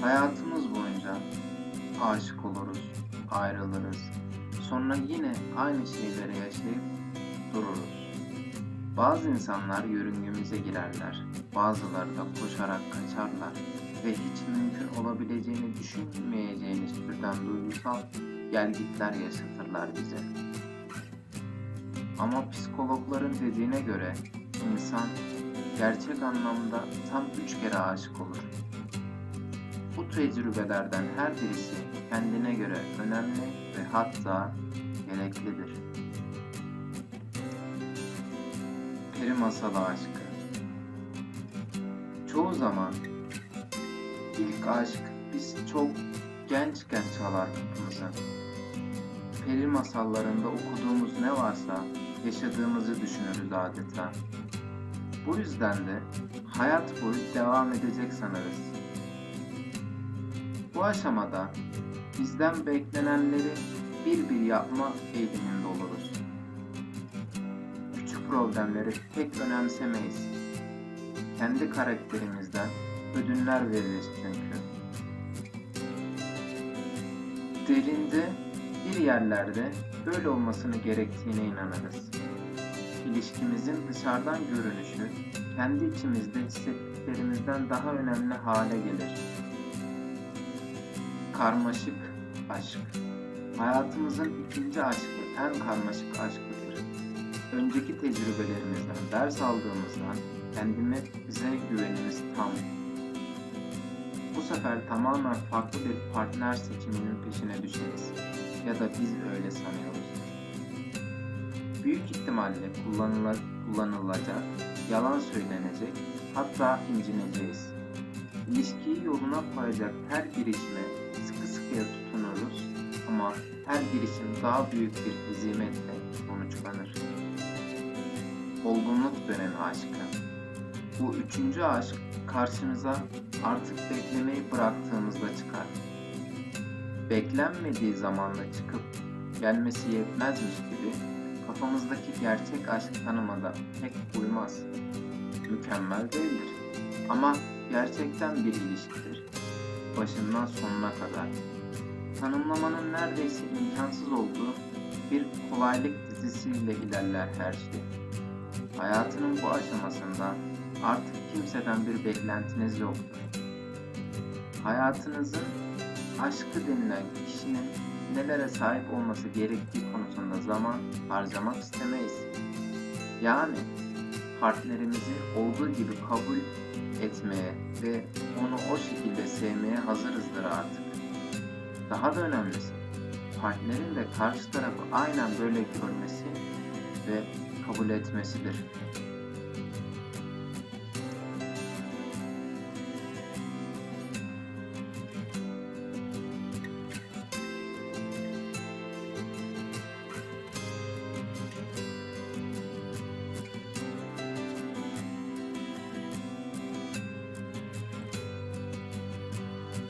Hayatımız boyunca aşık oluruz, ayrılırız. Sonra yine aynı şeyleri yaşayıp dururuz. Bazı insanlar yörüngemize girerler, bazıları da koşarak kaçarlar ve hiç mümkün olabileceğini düşünmeyeceğiniz türden duygusal gelgitler yaşatırlar bize. Ama psikologların dediğine göre insan gerçek anlamda tam üç kere aşık olur. Bu tecrübelerden her birisi kendine göre önemli ve hatta gereklidir. Peri masalı aşkı Çoğu zaman ilk aşk biz çok gençken çalar kapımızı. Peri masallarında okuduğumuz ne varsa yaşadığımızı düşünürüz adeta. Bu yüzden de hayat boyu devam edecek sanırız. Bu aşamada bizden beklenenleri bir bir yapma eğiliminde oluruz. Küçük problemleri pek önemsemeyiz. Kendi karakterimizden ödünler veririz çünkü. Derinde bir yerlerde böyle olmasını gerektiğine inanırız. İlişkimizin dışarıdan görünüşü kendi içimizde hissettiklerimizden daha önemli hale gelir. Karmaşık aşk. Hayatımızın ikinci aşkı en karmaşık aşkıdır. Önceki tecrübelerimizden ders aldığımızdan kendimize güvenimiz tam. Bu sefer tamamen farklı bir partner seçiminin peşine düşeriz. Ya da biz öyle sanıyoruzdur. Büyük ihtimalle kullanıla, kullanılacak, yalan söylenecek, hatta incineceğiz. İlişkiyi yoluna koyacak her girişime sıkı sıkıya tutunuruz ama her girişim daha büyük bir hezimetle sonuçlanır. Olgunluk dönemi aşkı. Bu üçüncü aşk karşımıza artık beklemeyi bıraktığımızda çıkar. Beklenmediği zamanda çıkıp gelmesi yetmezmiş gibi kafamızdaki gerçek aşk tanımada pek uymaz. Mükemmel değildir ama gerçekten bir ilişkidir. Başından sonuna kadar. Tanımlamanın neredeyse imkansız olduğu bir kolaylık dizisiyle ilerler her şey. Hayatının bu aşamasında artık kimseden bir beklentiniz yoktur. Hayatınızın aşkı denilen kişinin nelere sahip olması gerektiği konusunda zaman harcamak istemeyiz. Yani partnerimizi olduğu gibi kabul etmeye ve onu o şekilde sevmeye hazırızdır artık. Daha da önemlisi, partnerin de karşı tarafı aynen böyle görmesi ve kabul etmesidir.